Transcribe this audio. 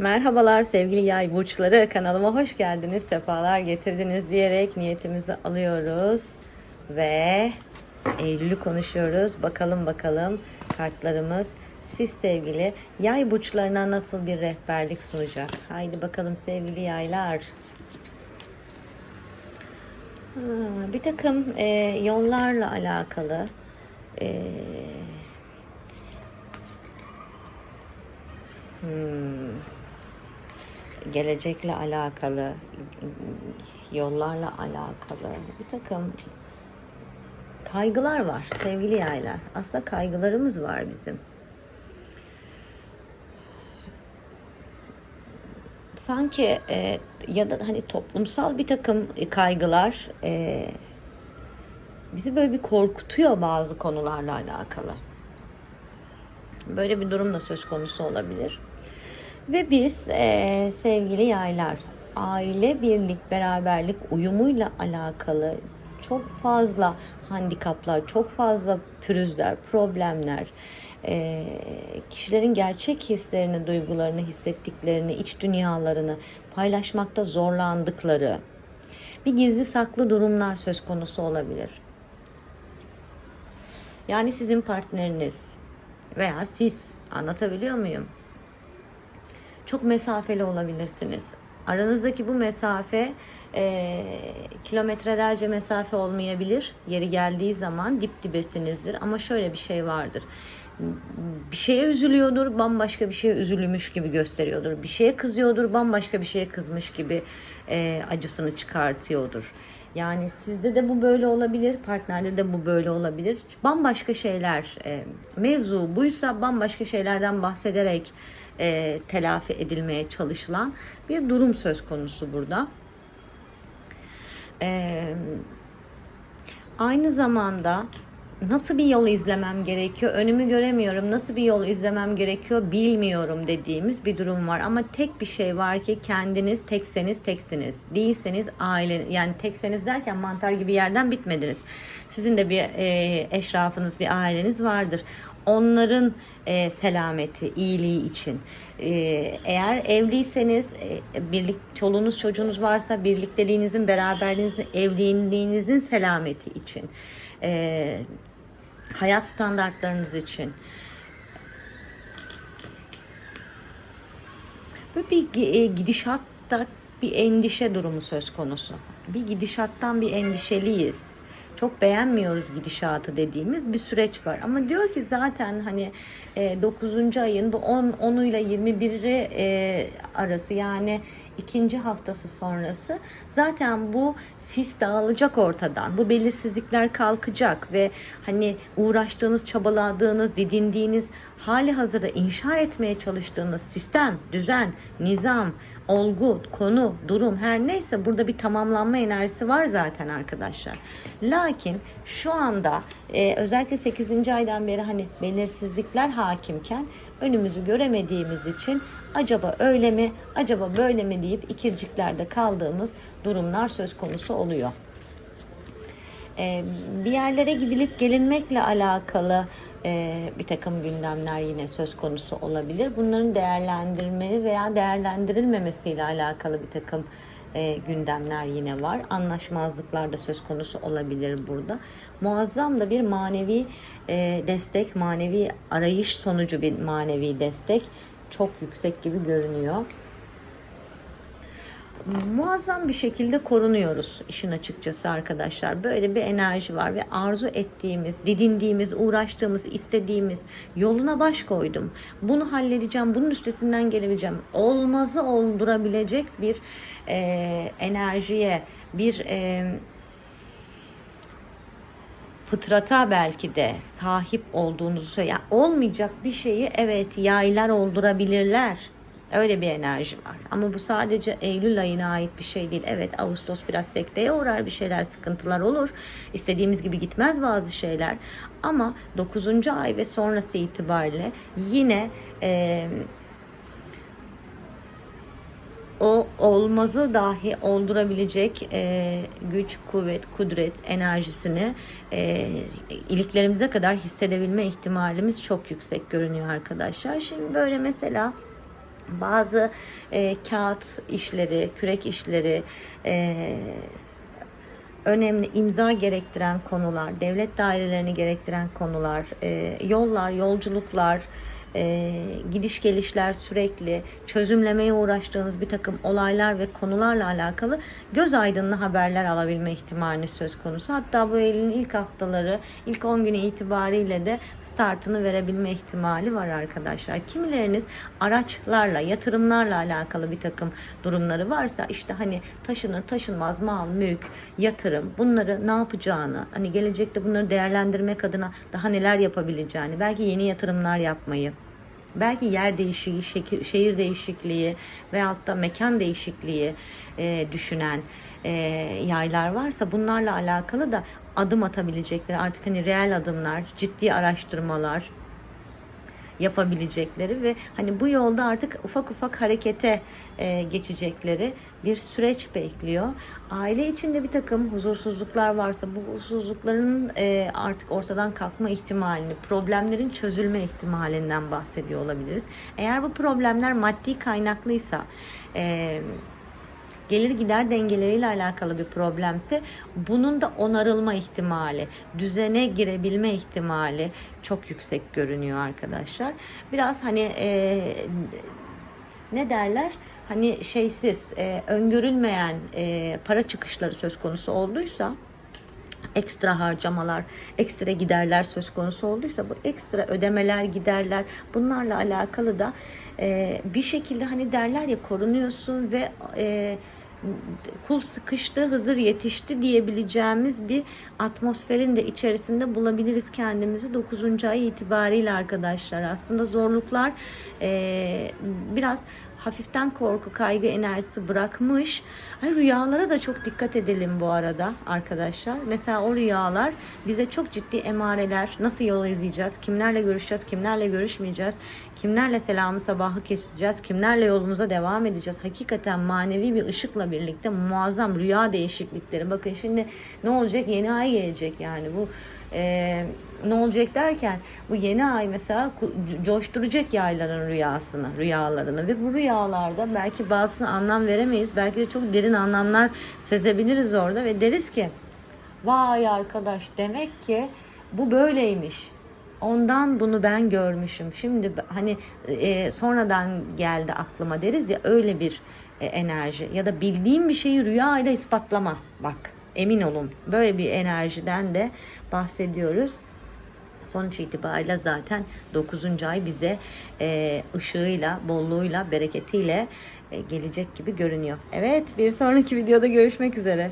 Merhabalar sevgili yay burçları kanalıma hoş geldiniz sefalar getirdiniz diyerek niyetimizi alıyoruz ve Eylül'ü konuşuyoruz. Bakalım bakalım kartlarımız siz sevgili yay burçlarına nasıl bir rehberlik sunacak? Haydi bakalım sevgili yaylar. Bir takım e, yollarla alakalı e, gelecekle alakalı, yollarla alakalı bir takım kaygılar var sevgili yaylar. Aslında kaygılarımız var bizim. Sanki e, ya da hani toplumsal bir takım kaygılar e, bizi böyle bir korkutuyor bazı konularla alakalı. Böyle bir durum da söz konusu olabilir. Ve biz e, sevgili yaylar aile birlik beraberlik uyumuyla alakalı çok fazla handikaplar, çok fazla pürüzler, problemler, e, kişilerin gerçek hislerini, duygularını, hissettiklerini, iç dünyalarını paylaşmakta zorlandıkları bir gizli saklı durumlar söz konusu olabilir. Yani sizin partneriniz veya siz anlatabiliyor muyum? Çok mesafeli olabilirsiniz. Aranızdaki bu mesafe e, kilometrelerce mesafe olmayabilir. Yeri geldiği zaman dip dibesinizdir. Ama şöyle bir şey vardır. Bir şeye üzülüyordur, bambaşka bir şeye üzülmüş gibi gösteriyordur. Bir şeye kızıyordur, bambaşka bir şeye kızmış gibi e, acısını çıkartıyordur. Yani sizde de bu böyle olabilir, partnerde de bu böyle olabilir. Bambaşka şeyler, e, mevzu buysa bambaşka şeylerden bahsederek e, telafi edilmeye çalışılan bir durum söz konusu burada. E, aynı zamanda nasıl bir yol izlemem gerekiyor? Önümü göremiyorum. Nasıl bir yol izlemem gerekiyor? Bilmiyorum dediğimiz bir durum var. Ama tek bir şey var ki kendiniz tekseniz teksiniz. Değilseniz aile yani tekseniz derken mantar gibi yerden bitmediniz. Sizin de bir e, eşrafınız, bir aileniz vardır. Onların e, selameti, iyiliği için. E, eğer evliyseniz, e, birlik çoluğunuz çocuğunuz varsa birlikteliğinizin, beraberliğinizin, evliliğinizin selameti için. E, hayat standartlarınız için. Böyle bir e, gidişatta bir endişe durumu söz konusu. Bir gidişattan bir endişeliyiz. Çok beğenmiyoruz gidişatı dediğimiz bir süreç var. Ama diyor ki zaten hani e, 9. ayın bu 10 10'u ile 21'i e, arası yani ikinci haftası sonrası zaten bu sis dağılacak ortadan. Bu belirsizlikler kalkacak ve hani uğraştığınız, çabaladığınız, didindiğiniz, hali hazırda inşa etmeye çalıştığınız sistem, düzen, nizam, olgu, konu, durum her neyse burada bir tamamlanma enerjisi var zaten arkadaşlar. Lakin şu anda e, özellikle 8. aydan beri hani belirsizlikler hakimken önümüzü göremediğimiz için acaba öyle mi, acaba böyle mi deyip ikirciklerde kaldığımız durumlar söz konusu oluyor. Ee, bir yerlere gidilip gelinmekle alakalı bir takım gündemler yine söz konusu olabilir. Bunların değerlendirmeli veya değerlendirilmemesiyle alakalı bir takım e, gündemler yine var. Anlaşmazlıklar da söz konusu olabilir burada. Muazzam da bir manevi e, destek, manevi arayış sonucu bir manevi destek çok yüksek gibi görünüyor muazzam bir şekilde korunuyoruz işin açıkçası arkadaşlar. Böyle bir enerji var ve arzu ettiğimiz, didindiğimiz, uğraştığımız, istediğimiz yoluna baş koydum. Bunu halledeceğim, bunun üstesinden gelebileceğim. Olmazı oldurabilecek bir e, enerjiye, bir e, fıtrata belki de sahip olduğunuzu söyle. Olmayacak bir şeyi evet yaylar oldurabilirler Öyle bir enerji var. Ama bu sadece Eylül ayına ait bir şey değil. Evet Ağustos biraz sekteye uğrar bir şeyler sıkıntılar olur. İstediğimiz gibi gitmez bazı şeyler. Ama 9. ay ve sonrası itibariyle yine e, o olmazı dahi oldurabilecek e, güç, kuvvet, kudret enerjisini e, iliklerimize kadar hissedebilme ihtimalimiz çok yüksek görünüyor arkadaşlar. Şimdi böyle mesela bazı e, kağıt işleri, kürek işleri, e, önemli imza gerektiren konular, devlet dairelerini gerektiren konular, e, yollar, yolculuklar, e, gidiş gelişler sürekli çözümlemeye uğraştığınız bir takım olaylar ve konularla alakalı göz aydınlı haberler alabilme ihtimali söz konusu. Hatta bu Eylül'ün ilk haftaları, ilk 10 günü itibariyle de startını verebilme ihtimali var arkadaşlar. Kimileriniz araçlarla, yatırımlarla alakalı bir takım durumları varsa işte hani taşınır taşınmaz mal, mülk, yatırım bunları ne yapacağını, hani gelecekte bunları değerlendirmek adına daha neler yapabileceğini, belki yeni yatırımlar yapmayı, belki yer değişikliği, şekil- şehir değişikliği veyahut da mekan değişikliği e, düşünen e, yaylar varsa bunlarla alakalı da adım atabilecekleri artık hani reel adımlar, ciddi araştırmalar, yapabilecekleri ve hani bu yolda artık ufak ufak harekete e, geçecekleri bir süreç bekliyor. Aile içinde bir takım huzursuzluklar varsa bu huzursuzlukların e, artık ortadan kalkma ihtimalini, problemlerin çözülme ihtimalinden bahsediyor olabiliriz. Eğer bu problemler maddi kaynaklıysa, e, gelir gider dengeleriyle alakalı bir problemse bunun da onarılma ihtimali, düzene girebilme ihtimali çok yüksek görünüyor arkadaşlar. Biraz hani e, ne derler? Hani şeysiz, e, öngörülmeyen e, para çıkışları söz konusu olduysa ekstra harcamalar, ekstra giderler söz konusu olduysa bu ekstra ödemeler, giderler bunlarla alakalı da e, bir şekilde hani derler ya korunuyorsun ve e, kul sıkıştı, Hızır yetişti diyebileceğimiz bir atmosferin de içerisinde bulabiliriz kendimizi 9. ay itibariyle arkadaşlar. Aslında zorluklar e, biraz hafiften korku, kaygı enerjisi bırakmış. Ay, rüyalara da çok dikkat edelim bu arada arkadaşlar. Mesela o rüyalar bize çok ciddi emareler. Nasıl yol izleyeceğiz? Kimlerle görüşeceğiz? Kimlerle görüşmeyeceğiz? Kimlerle selamı sabahı keseceğiz? Kimlerle yolumuza devam edeceğiz? Hakikaten manevi bir ışıkla birlikte muazzam rüya değişiklikleri. Bakın şimdi ne olacak? Yeni ay gelecek yani bu e, ne olacak derken bu yeni ay mesela coşturacak yayların rüyasını, rüyalarını ve bu rüyalarda belki bazısına anlam veremeyiz. Belki de çok derin anlamlar sezebiliriz orada ve deriz ki vay arkadaş demek ki bu böyleymiş. Ondan bunu ben görmüşüm. Şimdi hani e, sonradan geldi aklıma deriz ya öyle bir e, enerji ya da bildiğim bir şeyi rüya ile ispatlama. Bak emin olun böyle bir enerjiden de bahsediyoruz. Sonuç itibariyle zaten 9. ay bize e, ışığıyla, bolluğuyla, bereketiyle e, gelecek gibi görünüyor. Evet bir sonraki videoda görüşmek üzere.